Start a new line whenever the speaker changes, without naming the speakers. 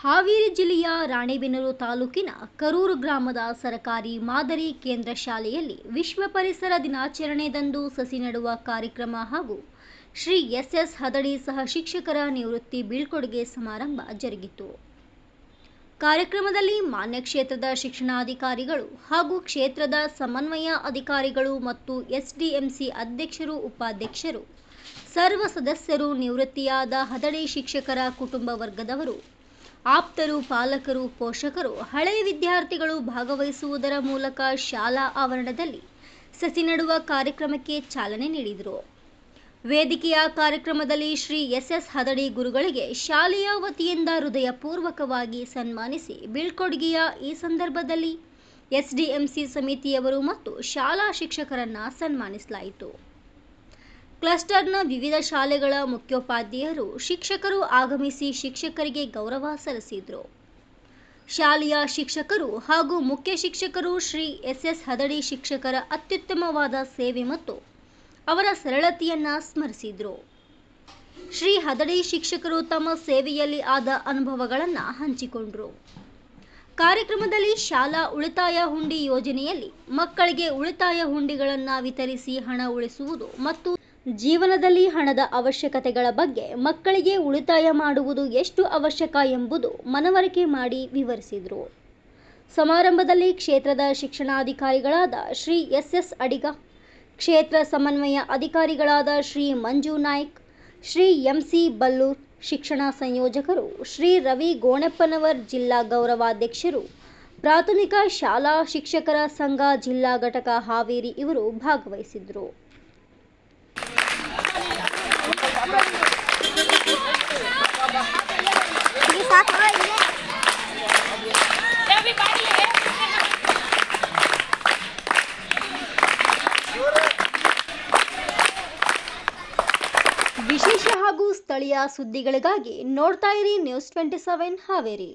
ಹಾವೇರಿ ಜಿಲ್ಲೆಯ ರಾಣೆಬೆನ್ನೂರು ತಾಲೂಕಿನ ಕರೂರು ಗ್ರಾಮದ ಸರಕಾರಿ ಮಾದರಿ ಕೇಂದ್ರ ಶಾಲೆಯಲ್ಲಿ ವಿಶ್ವ ಪರಿಸರ ದಿನಾಚರಣೆದಂದು ಸಸಿ ನೆಡುವ ಕಾರ್ಯಕ್ರಮ ಹಾಗೂ ಶ್ರೀ ಎಸ್ ಎಸ್ ಹದಡಿ ಸಹ ಶಿಕ್ಷಕರ ನಿವೃತ್ತಿ ಬೀಳ್ಕೊಡುಗೆ ಸಮಾರಂಭ ಜರುಗಿತು. ಕಾರ್ಯಕ್ರಮದಲ್ಲಿ ಮಾನ್ಯ ಕ್ಷೇತ್ರದ ಶಿಕ್ಷಣಾಧಿಕಾರಿಗಳು ಹಾಗೂ ಕ್ಷೇತ್ರದ ಸಮನ್ವಯ ಅಧಿಕಾರಿಗಳು ಮತ್ತು ಎಸ್ಡಿಎಂಸಿ ಅಧ್ಯಕ್ಷರು, ಉಪಾಧ್ಯಕ್ಷರು, ಸರ್ವ ಸದಸ್ಯರು, ನಿವೃತ್ತಿಯಾದ ಹದಡಿ ಶಿಕ್ಷಕರ ಕುಟುಂಬ ವರ್ಗದವರು ಆಪ್ತರು, ಪಾಲಕರು, ಪೋಷಕರು, ಹಳೆಯ ವಿದ್ಯಾರ್ಥಿಗಳು ಭಾಗವಹಿಸುವುದರ ಮೂಲಕ ಶಾಲಾ ಆವರಣದಲ್ಲಿ ಸಸಿ ನೆಡುವ ಕಾರ್ಯಕ್ರಮಕ್ಕೆ ಚಾಲನೆ ನೀಡಿದರು. ವೇದಿಕೆಯ ಕಾರ್ಯಕ್ರಮದಲ್ಲಿ ಶ್ರೀ ಎಸ್ ಎಸ್ ಹದಡಿ ಗುರುಗಳಿಗೆ ಶಾಲೆಯ ವತಿಯಿಂದ ಹೃದಯಪೂರ್ವಕವಾಗಿ ಸನ್ಮಾನಿಸಿ ಬೀಳ್ಕೊಡುಗೆಯ ಈ ಸಂದರ್ಭದಲ್ಲಿ ಎಸ್ಡಿಎಂಸಿ ಸಮಿತಿಯವರು ಮತ್ತು ಶಾಲಾ ಶಿಕ್ಷಕರನ್ನು ಸನ್ಮಾನಿಸಲಾಯಿತು. ಕ್ಲಸ್ಟರ್ನ ವಿವಿಧ ಶಾಲೆಗಳ ಮುಖ್ಯೋಪಾಧ್ಯಾಯರು ಶಿಕ್ಷಕರು ಆಗಮಿಸಿ ಶಿಕ್ಷಕರಿಗೆ ಗೌರವ ಸಲ್ಲಿಸಿದರು. ಶಾಲೆಯ ಶಿಕ್ಷಕರು ಹಾಗೂ ಮುಖ್ಯ ಶಿಕ್ಷಕರು ಶ್ರೀ ಎಸ್ ಎಸ್ ಹದಡಿ ಶಿಕ್ಷಕರ ಅತ್ಯುತ್ತಮವಾದ ಸೇವೆ ಮತ್ತು ಅವರ ಸರಳತೆಯನ್ನು ಸ್ಮರಿಸಿದರು. ಶ್ರೀ ಹದಡಿ ಶಿಕ್ಷಕರು ತಮ್ಮ ಸೇವೆಯಲ್ಲಿ ಆದ ಅನುಭವಗಳನ್ನು ಹಂಚಿಕೊಂಡರು. ಕಾರ್ಯಕ್ರಮದಲ್ಲಿ ಶಾಲಾ ಉಳಿತಾಯ ಹುಂಡಿ ಯೋಜನೆಯಲ್ಲಿ ಮಕ್ಕಳಿಗೆ ಉಳಿತಾಯ ಹುಂಡಿಗಳನ್ನು ವಿತರಿಸಿ ಹಣ ಉಳಿಸುವುದು ಮತ್ತು ಜೀವನದಲ್ಲಿ ಹಣದ ಅವಶ್ಯಕತೆಗಳ ಬಗ್ಗೆ ಮಕ್ಕಳಿಗೆ ಉಳಿತಾಯ ಮಾಡುವುದು ಎಷ್ಟು ಅವಶ್ಯಕ ಎಂಬುದು ಮನವರಿಕೆ ಮಾಡಿ ವಿವರಿಸಿದರು. ಸಮಾರಂಭದಲ್ಲಿ ಕ್ಷೇತ್ರದ ಶಿಕ್ಷಣಾಧಿಕಾರಿಗಳಾದ ಶ್ರೀ ಎಸ್ ಎಸ್ ಅಡಿಗ, ಕ್ಷೇತ್ರ ಸಮನ್ವಯ ಅಧಿಕಾರಿಗಳಾದ ಶ್ರೀ ಮಂಜು ನಾಯ್ಕ್, ಶ್ರೀ ಎಂಸಿ ಬಲ್ಲೂರ್, ಶಿಕ್ಷಣ ಸಂಯೋಜಕರು ಶ್ರೀ ರವಿ ಗೋಣಪ್ಪನವರ್ ಜಿಲ್ಲಾ ಗೌರವಾಧ್ಯಕ್ಷರು, ಪ್ರಾಥಮಿಕ ಶಾಲಾ ಶಿಕ್ಷಕರ ಸಂಘ ಜಿಲ್ಲಾ ಘಟಕ ಹಾವೇರಿ ಇವರು ಭಾಗವಹಿಸಿದ್ದರು ವಿಶೇಷ ಹಾಗೂ ಸ್ಥಳೀಯ ಸುದ್ದಿಗಳಿಗಾಗಿ ನೋಡ್ತಾ ಇರಿ ನ್ಯೂಸ್ ಟ್ವೆಂಟಿ ಸೆವೆನ್ ಹಾವೇರಿ.